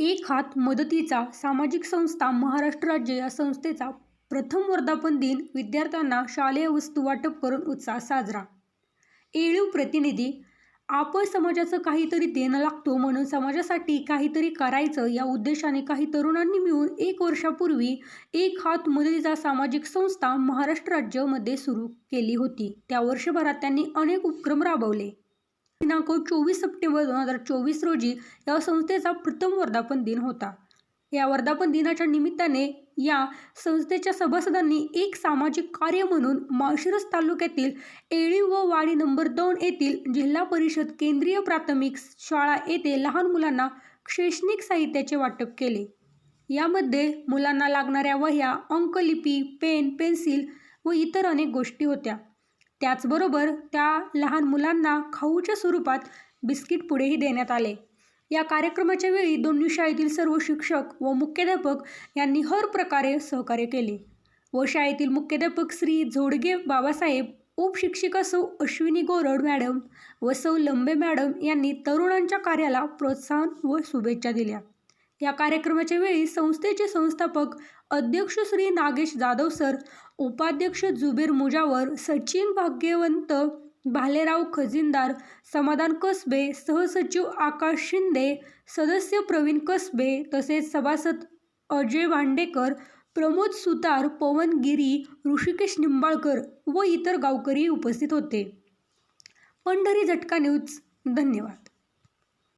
एक हात मदतीचा सामाजिक संस्था महाराष्ट्र राज्य या संस्थेचा प्रथम वर्धापन दिन विद्यार्थ्यांना शालेय वस्तू वाटप करून उत्साह साजरा. येळीव प्रतिनिधी आपण समाजाचं काहीतरी देणं लागतो म्हणून समाजासाठी काहीतरी करायचं या उद्देशाने काही तरुणांनी मिळून एक वर्षापूर्वी एक हात मदतीचा सामाजिक संस्था महाराष्ट्र राज्यामध्ये सुरू केली होती. त्या वर्षभरात त्यांनी अनेक उपक्रम राबवले. दिनांक चोवीस सप्टेंबर दोन हजार चोवीस रोजी या संस्थेचा प्रथम वर्धापन दिन होता. या वर्धापन दिनाच्या निमित्ताने या संस्थेच्या सभासदांनी एक सामाजिक कार्य म्हणून माळशिरस तालुक्यातील एळी व वाडी नंबर दोन येथील जिल्हा परिषद केंद्रीय प्राथमिक शाळा येथे लहान मुलांना शैक्षणिक साहित्याचे वाटप केले. यामध्ये मुलांना लागणाऱ्या वह्या अंकलिपी पेन पेन्सिल व इतर अनेक गोष्टी होत्या. त्याचबरोबर त्या लहान मुलांना खाऊच्या स्वरूपात बिस्किट पुढेही देण्यात आले. या कार्यक्रमाच्या वेळी दोन्ही शाळेतील सर्व शिक्षक व मुख्याध्यापक यांनी हर प्रकारे सहकार्य केले व शाळेतील मुख्याध्यापक श्री झोडगे बाबासाहेब उपशिक्षिका सौ अश्विनी गोरड मॅडम व सौ लंबे मॅडम यांनी तरुणांच्या कार्याला प्रोत्साहन व शुभेच्छा दिल्या. या कार्यक्रमाच्या वेळी संस्थेचे संस्थापक अध्यक्ष श्री नागेश जाधव सर उपाध्यक्ष जुबेर मुजावर सचिन भाग्यवंत भालेराव खजिनदार समाधान कसबे सहसचिव आकाश शिंदे सदस्य प्रवीण कसबे तसेच सभासद अजय भांडेकर प्रमोद सुतार पवन गिरी ऋषिकेश निंबाळकर व इतर गावकरी उपस्थित होते. पंढरी झटका न्यूज. धन्यवाद.